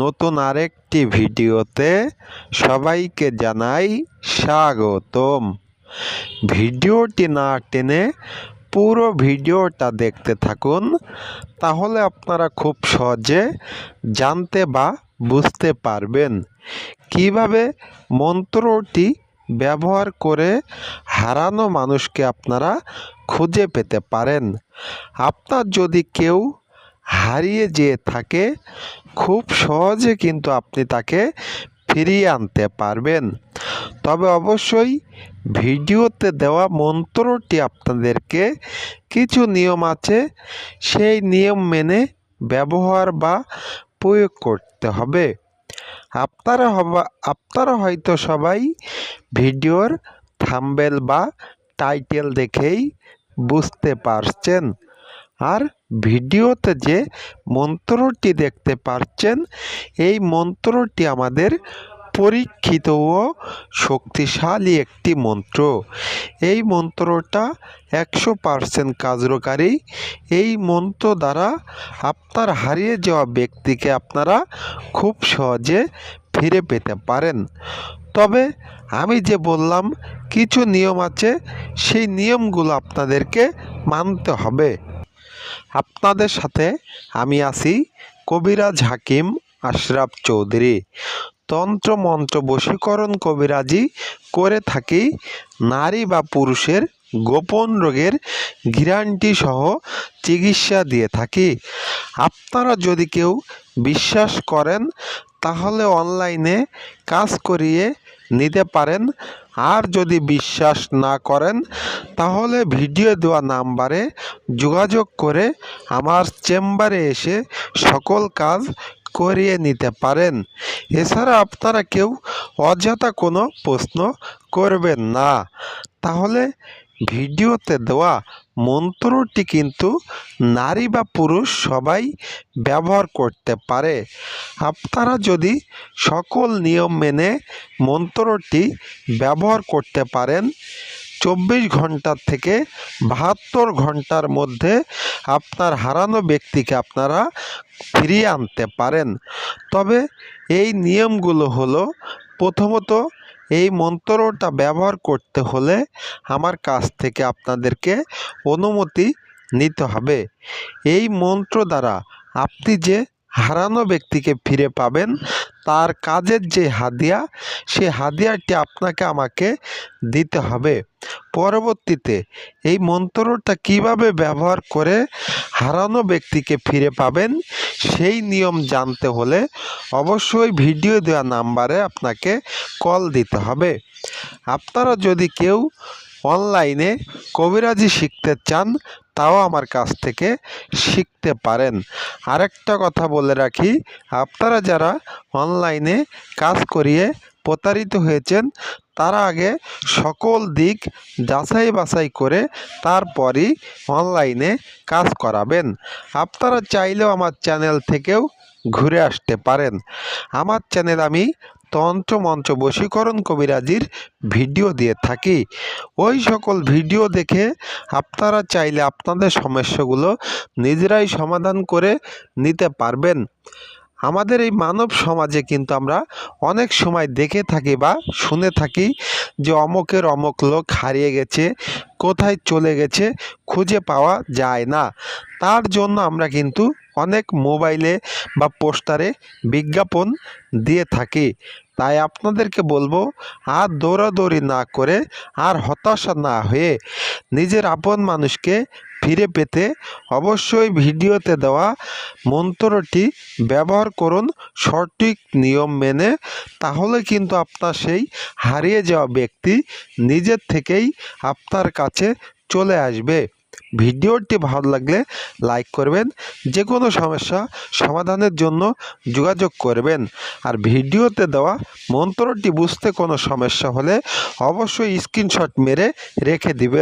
নতুন আরেকটি ভিডিওতে সবাইকে জানাই স্বাগতম। ভিডিওটি না টেনে পুরো ভিডিওটা দেখতে থাকুন, তাহলে আপনারা খুব সহজে জানতে বা বুঝতে পারবেন কীভাবে মন্ত্রটি ব্যবহার করে হারানো মানুষকে আপনারা খুঁজে পেতে পারেন। আপনার যদি কেউ হারিয়ে যেয়ে থাকে, খুব সহজে কিন্তু আপনি তাকে ফিরিয়ে আনতে পারবেন। তবে অবশ্যই ভিডিওতে দেওয়া মন্ত্রটি আপনাদেরকে কিছু নিয়ম আছে, সেই নিয়ম মেনে ব্যবহার বা প্রয়োগ করতে হবে। আপনারা হবা, আপনারা হয়তো সবাই ভিডিওর থাম্বেল বা টাইটেল দেখেই বুঝতে পারছেন। আর ভিডিওতে যে মন্ত্রটি দেখতে পাচ্ছেন এই মন্ত্রটি আমাদের পরীক্ষিত ও শক্তিশালী একটি মন্ত্র। এই মন্ত্রটা একশো পারসেন্ট কার্যকারী। এই মন্ত্র দ্বারা আপনার হারিয়ে যাওয়া ব্যক্তিকে আপনারা খুব সহজে ফিরে পেতে পারেন। তবে আমি যে বললাম, কিছু নিয়ম আছে, সেই নিয়মগুলো আপনাদেরকে মানতে হবে। আপনাদের সাথে আমি আছি কবিরাজ হাকিম আশরাফ চৌধুরী। তন্ত্র মন্ত্র বশীকরণ কবিরাজি করে থাকি নারী বা পুরুষের গোপন রোগের গ্যারান্টি সহ চিকিৎসা দিয়ে থাকি। আপনারা যদি কেউ বিশ্বাস করেন, তাহলে অনলাইনে কাজ করিয়ে নিতে পারেন। আর যদি বিশ্বাস না করেন, তাহলে ভিডিও দেওয়া নাম্বারে যোগাযোগ করে আমার চেম্বারে এসে সকল কাজ করিয়ে নিতে পারেন। এছাড়া আপনারা কেউ অযথা কোনো প্রশ্ন করবেন না। তাহলে ভিডিওতে দেওয়া মন্ত্রটি কিন্তু নারী বা পুরুষ সবাই ব্যবহার করতে পারে। আপনারা যদি সকল নিয়ম মেনে মন্ত্রটি ব্যবহার করতে পারেন চব্বিশ ঘণ্টার থেকে বাহাত্তর ঘণ্টার মধ্যে আপনার হারানো ব্যক্তিকে আপনারা ফিরিয়ে আনতে পারেন। তবে এই নিয়মগুলো হলো, প্রথমত এই মন্ত্রটা ব্যবহার করতে হলে আমার কাছ থেকে আপনাদেরকে অনুমতি নিতে হবে। এই মন্ত্র দ্বারা আপনি যে হারানো ব্যক্তিকে ফিরে পাবেন তার কাজের যে হাদিয়া, সে হাদিয়াটি আপনাকে আমাকে দিতে হবে। পরবর্তীতে এই মন্ত্রটা কীভাবে ব্যবহার করে হারানো ব্যক্তিকে ফিরে পাবেন, সেই নিয়ম জানতে হলে অবশ্যই ভিডিও দেওয়া নাম্বারে আপনাকে কল দিতে হবে। আপনারা যদি কেউ অনলাইনে কবিরাজি শিখতে চান, তাও আমার কাছ থেকে শিখতে পারেন। আরেকটা কথা বলে রাখি, আপনারা যারা অনলাইনে কাজ করিয়ে প্রতারিত হয়েছেন, তারা আগে সকল দিক যাচাই বাছাই করে তারপরই অনলাইনে কাজ করাবেন। আপনারা চাইলেও আমার চ্যানেল থেকেও ঘুরে আসতে পারেন। আমার চ্যানেল আমি তন্ত্র মন্ত্র বশীকরণ কবিরাজির ভিডিও দিয়ে থাকি। ওই সকল ভিডিও দেখে আপনারা চাইলে আপনাদের সমস্যাগুলো নিজেরাই সমাধান করে নিতে পারবেন। আমাদের এই মানব সমাজে কিন্তু আমরা অনেক সময় দেখে থাকি বা শুনে থাকি যে অমকের অমক লোক হারিয়ে গেছে, কোথায় চলে গেছে, খুঁজে পাওয়া যায় না। তার জন্য আমরা কিন্তু অনেক মোবাইলে বা পোস্টারে বিজ্ঞাপন দিয়ে থাকি। তাই আপনাদেরকে বলব, আর দৌড়াদৌড়ি না করে আর হতাশা না হয়ে নিজের আপন মানুষকে ফিরে পেতে অবশ্যই ভিডিওতে দেওয়া মন্ত্রটি ব্যবহার করুন সঠিক নিয়ম মেনে, তাহলে কিন্তু আপনার সেই হারিয়ে যাওয়া ব্যক্তি নিজের থেকেই আপনার কাছে চলে আসবে। ভিডিওটি ভালো লাগলে লাইক করবেন যে কোনো সমস্যা সমাধানের জন্য যোগাযোগ করবেন। আর ভিডিওতে দেওয়া মন্ত্রটি বুঝতে কোনো সমস্যা হলে অবশ্যই স্ক্রিনশট মেরে রেখে দিবেন।